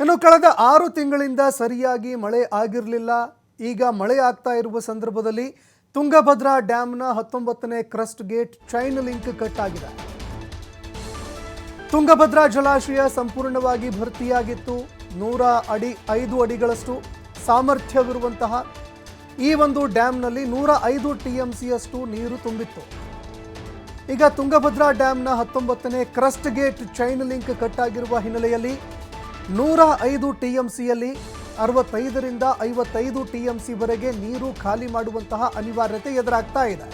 ಇನ್ನು ಕಳೆದ ಆರು ತಿಂಗಳಿಂದ ಸರಿಯಾಗಿ ಮಳೆ ಆಗಿರಲಿಲ್ಲ. ಈಗ ಮಳೆ ಆಗ್ತಾ ಇರುವ ಸಂದರ್ಭದಲ್ಲಿ ತುಂಗಭದ್ರಾ ಡ್ಯಾಮ್ನ ಹತ್ತೊಂಬತ್ತನೇ crest gate chain link cut ಆಗಿದೆ. ತುಂಗಭದ್ರಾ ಜಲಾಶಯ ಸಂಪೂರ್ಣವಾಗಿ ಭರ್ತಿಯಾಗಿತ್ತು. ನೂರ ಅಡಿ, ಐದು ಅಡಿಗಳಷ್ಟು ಸಾಮರ್ಥ್ಯವಿರುವಂತಹ ಈ ಒಂದು ಡ್ಯಾಂನಲ್ಲಿ ನೂರ ಐದು ಟಿ ನೀರು ತುಂಬಿತ್ತು. ಈಗ ತುಂಗಭದ್ರಾ ಡ್ಯಾಂನ ಹತ್ತೊಂಬತ್ತನೇ crest gate chain link cut ಆಗಿರುವ ಹಿನ್ನೆಲೆಯಲ್ಲಿ ನೂರ ಐದು ಟಿ ಸಿಯಲ್ಲಿ ಅರವತ್ತೈದರಿಂದ ಐವತ್ತೈದು ಟಿ ಎಂ ಸಿವರೆಗೆ ನೀರು ಖಾಲಿ ಮಾಡುವಂತಹ ಅನಿವಾರ್ಯತೆ ಎದುರಾಗ್ತಾ ಇದೆ.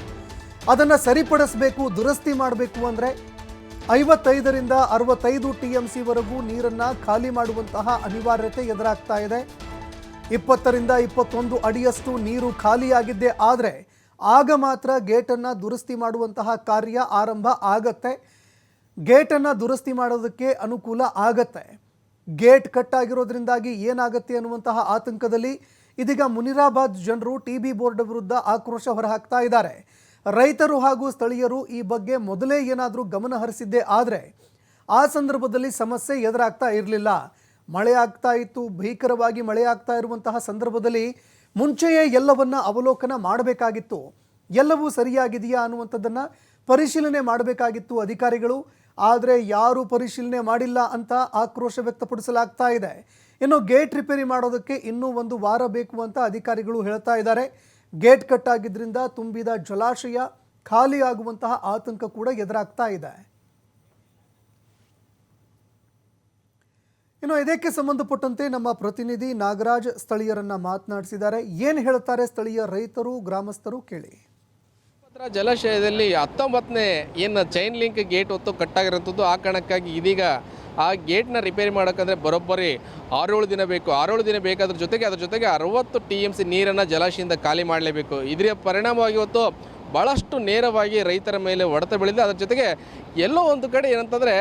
ಅದನ್ನು ಸರಿಪಡಿಸಬೇಕು, ದುರಸ್ತಿ ಮಾಡಬೇಕು ಅಂದರೆ ಐವತ್ತೈದರಿಂದ ಅರವತ್ತೈದು ಟಿ ಎಂ ಸಿವರೆಗೂ ನೀರನ್ನು ಖಾಲಿ ಮಾಡುವಂತಹ ಅನಿವಾರ್ಯತೆ ಎದುರಾಗ್ತಾ ಇದೆ. ಇಪ್ಪತ್ತರಿಂದ ಇಪ್ಪತ್ತೊಂದು ಅಡಿಯಷ್ಟು ನೀರು ಖಾಲಿಯಾಗಿದ್ದೇ ಆದರೆ ಆಗ ಮಾತ್ರ ಗೇಟನ್ನು ದುರಸ್ತಿ ಮಾಡುವಂತಹ ಕಾರ್ಯ ಆರಂಭ ಆಗತ್ತೆ. ಗೇಟನ್ನು ದುರಸ್ತಿ ಮಾಡೋದಕ್ಕೆ ಅನುಕೂಲ ಆಗತ್ತೆ. ಗೇಟ್ ಕಟ್ ಆಗಿರೋದ್ರಿಂದಾಗಿ ಏನಾಗತ್ತೆ ಅನ್ನುವಂತಹ ಆತಂಕದಲ್ಲಿ ಇದೀಗ ಮುನಿರಾಬಾದ್ ಜನರು ಟಿ ಬಿ ಬೋರ್ಡ್ ವಿರುದ್ಧ ಆಕ್ರೋಶ ಹೊರಹಾಕ್ತಾ ಇದ್ದಾರೆ. ರೈತರು ಹಾಗೂ ಸ್ಥಳೀಯರು ಈ ಬಗ್ಗೆ ಮೊದಲೇ ಏನಾದರೂ ಗಮನ ಹರಿಸಿದ್ದೇ ಆದರೆ ಆ ಸಂದರ್ಭದಲ್ಲಿ ಸಮಸ್ಯೆ ಎದುರಾಗ್ತಾ ಇರಲಿಲ್ಲ. ಮಳೆ ಆಗ್ತಾ ಇತ್ತು, ಭೀಕರವಾಗಿ ಮಳೆ ಆಗ್ತಾ ಇರುವಂತಹ ಸಂದರ್ಭದಲ್ಲಿ ಮುಂಚೆಯೇ ಎಲ್ಲವನ್ನ ಅವಲೋಕನ ಮಾಡಬೇಕಾಗಿತ್ತು. ಎಲ್ಲವೂ ಸರಿಯಾಗಿದೆಯಾ ಅನ್ನುವಂಥದ್ದನ್ನು ಪರಿಶೀಲನೆ ಮಾಡಬೇಕಾಗಿತ್ತು ಅಧಿಕಾರಿಗಳು. ಆದರೆ ಯಾರು ಪರಿಶೀಲನೆ ಮಾಡಿಲ್ಲ ಅಂತ ಆಕ್ರೋಶ ವ್ಯಕ್ತಪಡಿಸಲಾಗ್ತಾ ಇದೆ. ಇನ್ನು ಗೇಟ್ ರಿಪೇರಿ ಮಾಡೋದಕ್ಕೆ ಇನ್ನೂ ಒಂದು ವಾರ ಬೇಕು ಅಂತ ಅಧಿಕಾರಿಗಳು ಹೇಳ್ತಾ ಇದ್ದಾರೆ. ಗೇಟ್ ಕಟ್ ಆಗಿದ್ದರಿಂದ ತುಂಬಿದ ಜಲಾಶಯ ಖಾಲಿ ಆಗುವಂತಹ ಆತಂಕ ಕೂಡ ಎದುರಾಗ್ತಾ ಇದೆ. ಇನ್ನು ಇದಕ್ಕೆ ಸಂಬಂಧಪಟ್ಟಂತೆ ನಮ್ಮ ಪ್ರತಿನಿಧಿ ನಾಗರಾಜ್ ಸ್ಥಳೀಯರನ್ನ ಮಾತನಾಡಿಸಿದ್ದಾರೆ. ಏನು ಹೇಳ್ತಾರೆ ಸ್ಥಳೀಯ ರೈತರು, ಗ್ರಾಮಸ್ಥರು ಕೇಳಿ. ತುಂಗಭದ್ರಾ ಜಲಾಶಯದಲ್ಲಿ ಹತ್ತೊಂಬತ್ತನೇ ಏನು ಚೈನ್ ಲಿಂಕ್ ಗೇಟ್ ಹೊತ್ತು ಕಟ್ಟಾಗಿರೋಂಥದ್ದು ಆ ಕಾರಣಕ್ಕಾಗಿ ಇದೀಗ ಆ ಗೇಟ್ನ ರಿಪೇರಿ ಮಾಡೋಕ್ಕಂದ್ರೆ ಬರೋಬ್ಬರಿ ಆರೇಳು ದಿನ ಬೇಕು. ಆರೇಳು ದಿನ ಬೇಕಾದ್ರ ಜೊತೆಗೆ ಅದ್ರ ಜೊತೆಗೆ ಅರವತ್ತು ಟಿ ಎಂ ಸಿ ನೀರನ್ನು ಜಲಾಶಯದಿಂದ ಖಾಲಿ ಮಾಡಲೇಬೇಕು. ಇದರ ಪರಿಣಾಮವಾಗಿ ಇವತ್ತು ಭಾಳಷ್ಟು ನೇರವಾಗಿ ರೈತರ ಮೇಲೆ ಹೊಡೆತ ಬೀಳಿದೆ. ಅದರ ಜೊತೆಗೆ ಎಲ್ಲೋ ಒಂದು ಕಡೆ ಏನಂತಂದರೆ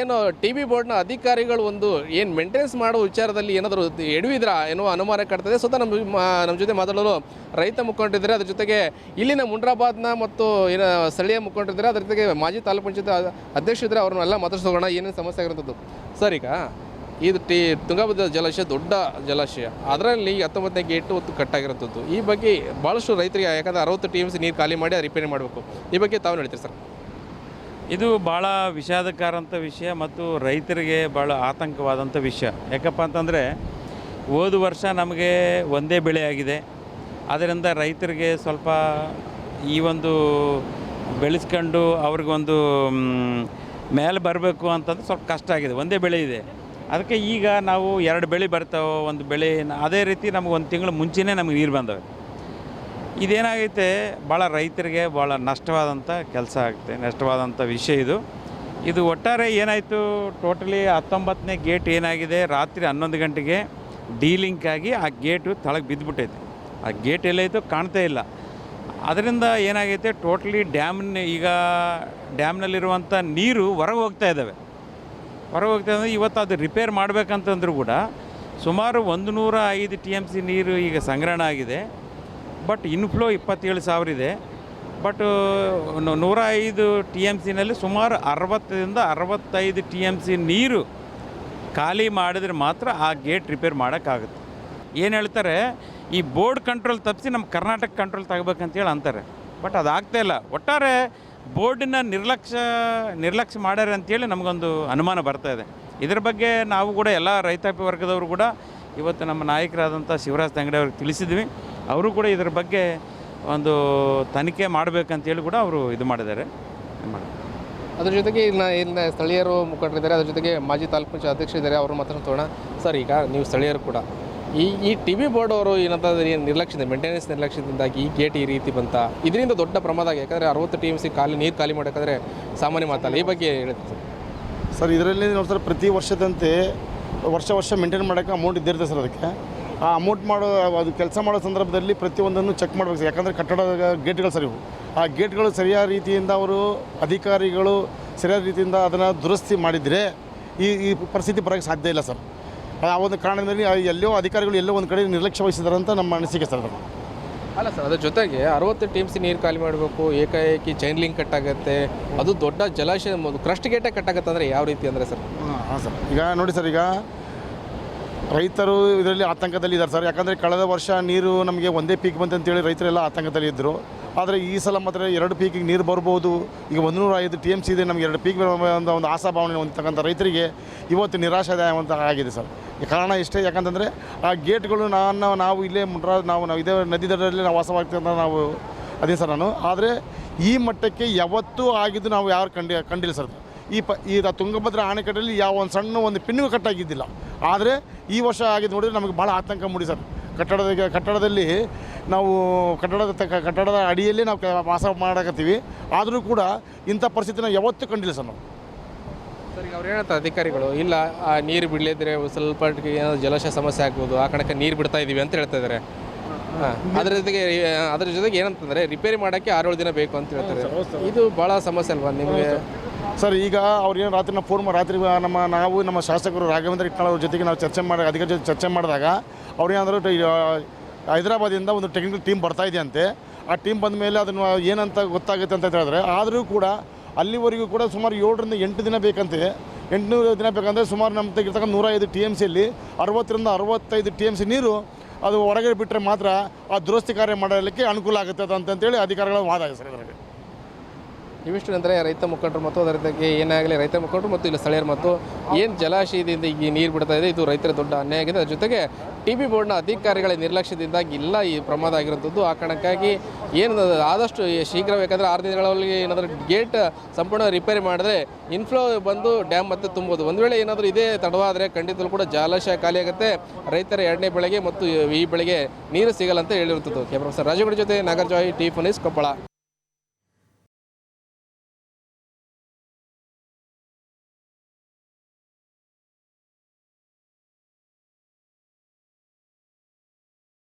ಏನು ಟಿ ವಿ ಬೋರ್ಡ್ನ ಅಧಿಕಾರಿಗಳು ಒಂದು ಏನು ಮೇಂಟೆನೆನ್ಸ್ ಮಾಡೋ ವಿಚಾರದಲ್ಲಿ ಏನಾದರೂ ಎಡವಿದ್ರಾ ಏನೋ ಅನುಮಾನ ಕಾಡ್ತದೆ ಸ್ವತಃ ನಮ್ಮ ನಮ್ಮ ಜೊತೆ ಮಾತಾಡಲು ರೈತ ಮುಖಂಡರಿದ್ದಾರೆ ಅದ್ರ ಜೊತೆಗೆ ಇಲ್ಲಿನ ಮುಂಡ್ರಾಬಾದ್ನ ಮತ್ತು ಏನು ಸ್ಥಳೀಯ ಮುಖಂಡರಿದ್ದಾರೆ. ಅದ್ರ ಜೊತೆಗೆ ಮಾಜಿ ತಾಲೂಕು ಪಂಚಾಯತ್ ಅಧ್ಯಕ್ಷರಿದ್ದಾರೆ ಅವ್ರನ್ನೆಲ್ಲ ಮಾತಾಡ್ಸೋಣ. ಏನೇನು ಸಮಸ್ಯೆ ಆಗಿರೋದು ಸರ್, ಈಗ ಇದು ಟಿ ತುಂಗಭದ್ರಾ ಜಲಾಶಯ ದೊಡ್ಡ ಜಲಾಶಯ. ಅದರಲ್ಲಿ ಹತ್ತೊಂಬತ್ತನೇ ಗೇಟು ಹೊತ್ತು ಕಟ್ಟಾಗಿರೋಂಥದ್ದು ಈ ಬಗ್ಗೆ ಭಾಳಷ್ಟು ರೈತರಿಗೆ ಯಾಕಂದರೆ ಅರವತ್ತು ಟಿ ಎಂ ಸಿ ನೀರು ಖಾಲಿ ಮಾಡಿ ರಿಪೇರಿ ಮಾಡಬೇಕು. ಈ ಬಗ್ಗೆ ತಾವು ಹೇಳ್ತೀರಿ ಸರ್? ಇದು ಭಾಳ ವಿಷಾದಕಾರಂಥ ವಿಷಯ ಮತ್ತು ರೈತರಿಗೆ ಭಾಳ ಆತಂಕವಾದಂಥ ವಿಷಯ. ಯಾಕಪ್ಪ ಅಂತಂದರೆ, ಹೋದ ವರ್ಷ ನಮಗೆ ಒಂದೇ ಬೆಳೆ ಆಗಿದೆ. ಅದರಿಂದ ರೈತರಿಗೆ ಸ್ವಲ್ಪ ಈ ಒಂದು ಬೆಳೆಸ್ಕೊಂಡು ಅವ್ರಿಗೊಂದು ಮೇಲೆ ಬರಬೇಕು ಅಂತಂದ್ರೆ ಸ್ವಲ್ಪ ಕಷ್ಟ ಆಗಿದೆ. ಒಂದೇ ಬೆಳೆ ಇದೆ. ಅದಕ್ಕೆ ಈಗ ನಾವು ಎರಡು ಬೆಳೆ ಬರ್ತಾವೆ, ಒಂದು ಬೆಳೆ. ಅದೇ ರೀತಿ ನಮಗೆ ಒಂದು ತಿಂಗಳು ಮುಂಚೆನೇ ನಮಗೆ ನೀರು ಬಂದವೆ. ಇದೇನಾಗೈತೆ ಭಾಳ ರೈತರಿಗೆ ಭಾಳ ನಷ್ಟವಾದಂಥ ಕೆಲಸ ಆಗುತ್ತೆ, ನಷ್ಟವಾದಂಥ ವಿಷಯ ಇದು. ಇದು ಒಟ್ಟಾರೆ ಏನಾಯಿತು, ಟೋಟಲಿ ಹತ್ತೊಂಬತ್ತನೇ ಗೇಟ್ ಏನಾಗಿದೆ, ರಾತ್ರಿ ಹನ್ನೊಂದು ಗಂಟೆಗೆ ಡೀಲಿಂಕ್ ಆಗಿ ಆ ಗೇಟು ತಳಗೆ ಬಿದ್ದುಬಿಟ್ಟೈತೆ ಆ ಗೇಟ್ ಎಲ್ಲೈತೋ ಕಾಣ್ತಾ ಇಲ್ಲ. ಅದರಿಂದ ಏನಾಗೈತೆ, ಟೋಟಲಿ ಡ್ಯಾಮ್ನ, ಈಗ ಡ್ಯಾಮ್ನಲ್ಲಿರುವಂಥ ನೀರು ಹೊರಗೆ ಹೋಗ್ತಾ ಇದ್ದಾವೆ. ಹೊರಗೆ ಹೋಗ್ತಾ ಇದ್ದಾವೆ, ಇವತ್ತು ಅದು ರಿಪೇರ್ ಮಾಡಬೇಕಂತಂದ್ರೂ ಕೂಡ ಸುಮಾರು ಒಂದು ನೂರ ಐದು ಟಿ ಎಂ ಸಿ ನೀರು ಈಗ ಸಂಗ್ರಹಣ ಆಗಿದೆ. ಬಟ್ ಇನ್ಫ್ಲೋ ಇಪ್ಪತ್ತೇಳು ಸಾವಿರ ಇದೆ. ಬಟ್ ನೂರ ಐದು ಟಿ ಎಂ ಸಿನಲ್ಲಿ ಸುಮಾರು ಅರವತ್ತರಿಂದ ಅರವತ್ತೈದು ಟಿ ಎಂ ಸಿ ನೀರು ಖಾಲಿ ಮಾಡಿದ್ರೆ ಮಾತ್ರ ಆ ಗೇಟ್ ರಿಪೇರ್ ಮಾಡೋಕ್ಕಾಗುತ್ತೆ. ಏನು ಹೇಳ್ತಾರೆ, ಈ ಬೋರ್ಡ್ ಕಂಟ್ರೋಲ್ ತಪ್ಪಿಸಿ ನಮ್ಮ ಕರ್ನಾಟಕ ಕಂಟ್ರೋಲ್ ತಗೋಬೇಕಂತೇಳಿ ಅಂತಾರೆ. ಬಟ್ ಅದು ಆಗ್ತಾ ಇಲ್ಲ. ಒಟ್ಟಾರೆ ಬೋರ್ಡಿನ ನಿರ್ಲಕ್ಷ್ಯ ನಿರ್ಲಕ್ಷ್ಯ ಮಾಡ್ಯಾರ ಅಂತೇಳಿ ನಮಗೊಂದು ಅನುಮಾನ ಬರ್ತಾ ಇದೆ. ಇದ್ರ ಬಗ್ಗೆ ನಾವು ಕೂಡ ಎಲ್ಲ ರೈತಾಪಿ ವರ್ಗದವರು ಕೂಡ ಇವತ್ತು ನಮ್ಮ ನಾಯಕರಾದಂಥ ಶಿವರಾಜ್ ತಂಗಡಿ ಅವ್ರಿಗೆ ತಿಳಿಸಿದ್ವಿ. ಅವರು ಕೂಡ ಇದರ ಬಗ್ಗೆ ಒಂದು ತನಿಖೆ ಮಾಡಬೇಕಂತೇಳಿ ಕೂಡ ಅವರು ಇದು ಮಾಡಿದ್ದಾರೆ. ಮಾಡಿ ಅದ್ರ ಜೊತೆಗೆ ಇಲ್ಲಿನ ಇಲ್ಲಿನ ಸ್ಥಳೀಯರು ಮುಖಂಡರಿದ್ದಾರೆ ಅದ್ರ ಜೊತೆಗೆ ಮಾಜಿ ತಾಲೂಕು ಪಂಚಾಯತ್ ಅಧ್ಯಕ್ಷರಿದ್ದಾರೆ ಅವರು ಮಾತಾಡ್ತೋಣ ಸರ್ ಈಗ ನೀವು ಸ್ಥಳೀಯರು ಕೂಡ ಈ ಈ ಟಿ ವಿ ಬೋರ್ಡ್ ಅವರು ಏನಂತಂದ್ರೆ ಏನು ನಿರ್ಲಕ್ಷ್ಯದ ಮೇಂಟೆನೆನ್ಸ್ ನಿರ್ಲಕ್ಷ್ಯದಿಂದಾಗಿ ಈ ಗೇಟ್ ಈ ರೀತಿ ಬಂತ? ಇದರಿಂದ ದೊಡ್ಡ ಪ್ರಮಾದ ಆಗಿದೆ ಯಾಕಂದರೆ ಅರವತ್ತು ಟಿ ಎಂ ಸಿ ಖಾಲಿ ನೀರು ಖಾಲಿ ಮಾಡೋಕ್ಕಾದ್ರೆ ಸಾಮಾನ್ಯ ಮಾತಲ್ಲ. ಈ ಬಗ್ಗೆ ಹೇಳುತ್ತೆ ಸರ್? ಇದರಲ್ಲಿ ನೋಡಿ ಸರ್ ಪ್ರತಿ ವರ್ಷದಂತೆ ವರ್ಷ ವರ್ಷ ಮೇಂಟೈನ್ ಮಾಡೋಕ್ಕೆ ಅಮೌಂಟ್ ಇದ್ದಿರುತ್ತೆ ಸರ್ ಅದಕ್ಕೆ. ಆ ಅಮೌಂಟ್ ಮಾಡೋ ಅದು ಕೆಲಸ ಮಾಡೋ ಸಂದರ್ಭದಲ್ಲಿ ಪ್ರತಿಯೊಂದನ್ನು ಚೆಕ್ ಮಾಡಬೇಕು ಯಾಕಂದರೆ ಕಟ್ಟಡದ ಗೇಟ್ಗಳು ಸರಿ ಆ ಗೇಟ್ಗಳು ಸರಿಯಾದ ರೀತಿಯಿಂದ ಅವರು ಅಧಿಕಾರಿಗಳು ಸರಿಯಾದ ರೀತಿಯಿಂದ ಅದನ್ನು ದುರಸ್ತಿ ಮಾಡಿದರೆ ಈ ಈ ಪರಿಸ್ಥಿತಿ ಬರೋಕ್ಕೆ ಸಾಧ್ಯ ಇಲ್ಲ ಸರ್ ಆ ಒಂದು ಕಾರಣದಲ್ಲಿ ಎಲ್ಲೋ ಅಧಿಕಾರಿಗಳು ಎಲ್ಲೋ ಒಂದು ಕಡೆ ನಿರ್ಲಕ್ಷ್ಯ ವಹಿಸಿದ್ದಾರೆ ಅಂತ ನಮ್ಮ ಅನಿಸಿಕೆ ಸರ್ ಅದು. ಅಲ್ಲ ಸರ್ ಅದ್ರ ಜೊತೆಗೆ ಅರವತ್ತು ಟಿ ಸಿ ನೀರು ಖಾಲಿ ಮಾಡಬೇಕು ಏಕಾಏಕಿ ಚೈನ್ ಲಿಂಕ್ ಕಟ್ಟಾಗುತ್ತೆ ಅದು ದೊಡ್ಡ ಜಲಾಶಯ ಕ್ರಸ್ಟ್ ಗೇಟೇ ಕಟ್ಟಾಗತ್ತೆ ಅಂದರೆ ಯಾವ ರೀತಿ ಅಂದರೆ ಸರ್ ಹಾಂ ಸರ್ ಈಗ ನೋಡಿ ಸರ್ ಈಗ ರೈತರು ಇದರಲ್ಲಿ ಆತಂಕದಲ್ಲಿದ್ದಾರೆ ಸರ್. ಯಾಕಂದರೆ ಕಳೆದ ವರ್ಷ ನೀರು ನಮಗೆ ಒಂದೇ ಪೀಕ್ ಬಂತು ಅಂತೇಳಿ ರೈತರೆಲ್ಲ ಆತಂಕದಲ್ಲಿ ಇದ್ದರು ಆದರೆ ಈ ಸಲ ಮಾತ್ರ ಎರಡು ಪೀಕಿಗೆ ನೀರು ಬರ್ಬೋದು. ಈಗ ಒಂದು ನೂರ ಐದು ಟಿ ಎಂ ಸಿ ಇದೆ, ನಮಗೆ ಎರಡು ಪೀಕ್ ಒಂದು ಒಂದು ಆಶಾಭಾವನೆ ಹೊಂದತಕ್ಕಂಥ ರೈತರಿಗೆ ಇವತ್ತು ನಿರಾಶಾದಾಯವಂತ ಆಗಿದೆ ಸರ್. ಕಾರಣ ಇಷ್ಟೇ ಯಾಕಂತಂದರೆ ಆ ಗೇಟ್ಗಳು ನಾನು, ನಾವು ಇಲ್ಲೇ ಮುಟ್ರಾ ನಾವು ನಾವು ಇದೇ ನದಿ ದಡದಲ್ಲಿ ನಾವು ವಾಸವಾಗ್ತಕ್ಕಂಥ ನಾವು ಅದೇ ಸರ್ ನಾನು. ಆದರೆ ಈ ಮಟ್ಟಕ್ಕೆ ಯಾವತ್ತೂ ಆಗಿದ್ದು ನಾವು ಯಾರು ಕಂಡಿ, ಕಂಡಿಲ್ಲ ಸರ್. ಈ ಪ ಈ ತುಂಗಭದ್ರ ಅಣೆಕಟ್ಟಲ್ಲಿ ಯಾವ ಒಂದು ಸಣ್ಣ ಒಂದು ಪಿನ್ನು ಕಟ್ಟಾಗಿದ್ದಿಲ್ಲ ಆದರೆ ಈ ವರ್ಷ ಆಗಿದ್ದು ನೋಡಿದ್ರೆ ನಮಗೆ ಭಾಳ ಆತಂಕ ಮೂಡಿ ಸರ್. ಕಟ್ಟಡದ ಕಟ್ಟಡದಲ್ಲಿ ನಾವು ಕಟ್ಟಡದ ತಕ್ಕ ಕಟ್ಟಡದ ಅಡಿಯಲ್ಲಿ ನಾವು ವಾಸ ಮಾಡಕತ್ತೀವಿ. ಆದರೂ ಕೂಡ ಇಂಥ ಪರಿಸ್ಥಿತಿನ ನಾವು ಯಾವತ್ತೂ ಕಂಡಿಲ್ಲ ಸರ್ ನಾವು. ಸರಿ ಈಗ ಅವ್ರು ಹೇಳ್ತಾರೆ ಅಧಿಕಾರಿಗಳು ಇಲ್ಲ ಆ ನೀರು ಬಿಡಲಿದ್ರೆ ಸ್ವಲ್ಪ ಏನಾದರೂ ಜಲಾಶಯ ಸಮಸ್ಯೆ ಆಗ್ಬೋದು ಆ ಕಣಕ್ಕೆ ನೀರು ಬಿಡ್ತಾ ಇದ್ದೀವಿ ಅಂತ ಹೇಳ್ತಾ ಇದ್ದಾರೆ ಹಾಂ ಅದ್ರ ಜೊತೆಗೆ ಅದ್ರ ಜೊತೆಗೆ ಏನಂತಂದರೆ ರಿಪೇರಿ ಮಾಡೋಕ್ಕೆ ಆರೇಳು ದಿನ ಬೇಕು ಅಂತ ಹೇಳ್ತಾರೆ. ಇದು ಭಾಳ ಸಮಸ್ಯೆ ಅಲ್ವಾ ನಿಮಗೆ? ಸರ್ ಈಗ ಅವ್ರು ಏನು ರಾತ್ರಿ ನಾವು ಫೋನ್ ರಾತ್ರಿ ನಮ್ಮ ನಾವು ನಮ್ಮ ಶಾಸಕರು ರಾಘವೇಂದ್ರ ಇಟ್ನಾಳ್ ಅವ್ರ ಜೊತೆಗೆ ನಾವು ಚರ್ಚೆ ಮಾಡಿ ಅಧಿಕಾರಿ ಜೊತೆ ಚರ್ಚೆ ಮಾಡಿದಾಗ ಅವ್ರು ಏನಂದ್ರು ಟ- ಆ, ಹೈದರಾಬಾದಿಂದ ಒಂದು ಟೆಕ್ನಿಕಲ್ ಟೀಮ್ ಬರ್ತಾ ಇದೆಯಂತೆ. ಆ ಟೀಮ್ ಬಂದ ಮೇಲೆ ಅದನ್ನು ಏನಂತ ಗೊತ್ತಾಗುತ್ತೆ ಅಂತ ಹೇಳಿದ್ರೆ ಆದರೂ ಕೂಡ ಅಲ್ಲಿವರೆಗೂ ಕೂಡ ಸುಮಾರು ಏಳರಿಂದ ಎಂಟು ದಿನ ಬೇಕಂತೆ. ಎಂಟುನೂರು ದಿನ ಬೇಕಂದರೆ ಸುಮಾರು ನಮ್ಮ ತೆಗಿರ್ತಕ್ಕಂಥ ನೂರ ಐದು ಟಿ ಎಂ ಸಿಯಲ್ಲಿ ಅರವತ್ತರಿಂದ ಅರವತ್ತೈದು ಟಿ ಎಂ ಸಿ ನೀರು ಅದು ಹೊರಗಡೆ ಬಿಟ್ಟರೆ ಮಾತ್ರ ಆ ದುರಸ್ತಿ ಕಾರ್ಯ ಮಾಡಲಿಕ್ಕೆ ಅನುಕೂಲ ಆಗುತ್ತೆ ಅಂತಂತೇಳಿ ಅಧಿಕಾರಿಗಳ ವಾದ ಇದೆ ಸರ್ ಇವಿಷ್ಟು ಅಂದರೆ ರೈತ ಮುಖಂಡರು ಮತ್ತು ಅದರ ಜೊತೆಗೆ ಏನಾಗಲಿ ರೈತ ಮುಖಂಡರು ಮತ್ತು ಇಲ್ಲಿ ಸ್ಥಳೀಯರು ಮತ್ತು ಏನು ಜಲಾಶಯದಿಂದ ಈಗ ನೀರು ಬಿಡ್ತಾ ಇದೆ, ಇದು ರೈತರ ದೊಡ್ಡ ಅನ್ಯಾಯ ಆಗಿದೆ. ಅದ್ರ ಜೊತೆಗೆ ಟಿ ಬಿ ಬೋರ್ಡ್ನ ಅಧಿಕಾರಿಗಳ ನಿರ್ಲಕ್ಷ್ಯದಿಂದಾಗಿ ಇಲ್ಲ ಈ ಪ್ರಮಾದ ಆಗಿರುವಂಥದ್ದು. ಆ ಕಾರಣಕ್ಕಾಗಿ ಏನು ಆದಷ್ಟು ಶೀಘ್ರ ಬೇಕಾದರೆ ಆರು ದಿನಗಳಲ್ಲಿ ಏನಾದರೂ ಗೇಟ್ ಸಂಪೂರ್ಣ ರಿಪೇರಿ ಮಾಡಿದ್ರೆ ಇನ್ಫ್ಲೋ ಬಂದು ಡ್ಯಾಮ್ ಮತ್ತೆ ತುಂಬೋದು. ಒಂದು ವೇಳೆ ಏನಾದರೂ ಇದೇ ತಡವಾದರೆ ಖಂಡಿತಲೂ ಕೂಡ ಜಲಾಶಯ ಖಾಲಿ ಆಗುತ್ತೆ. ರೈತರ ಎರಡನೇ ಬೆಳೆಗೆ ಮತ್ತು ಈ ಬೆಳೆಗೆ ನೀರು ಸಿಗಲ್ಲ ಅಂತ ಹೇಳಿರುತ್ತದೆ ಕ್ಯಾಮ್ರಾ ರಾಜಗೌಡ ಜೊತೆ ನಾಗರಾಜಾಯ್, ಟಿ ಫೋನಿಸ್ ಕೊಪ್ಪಳ.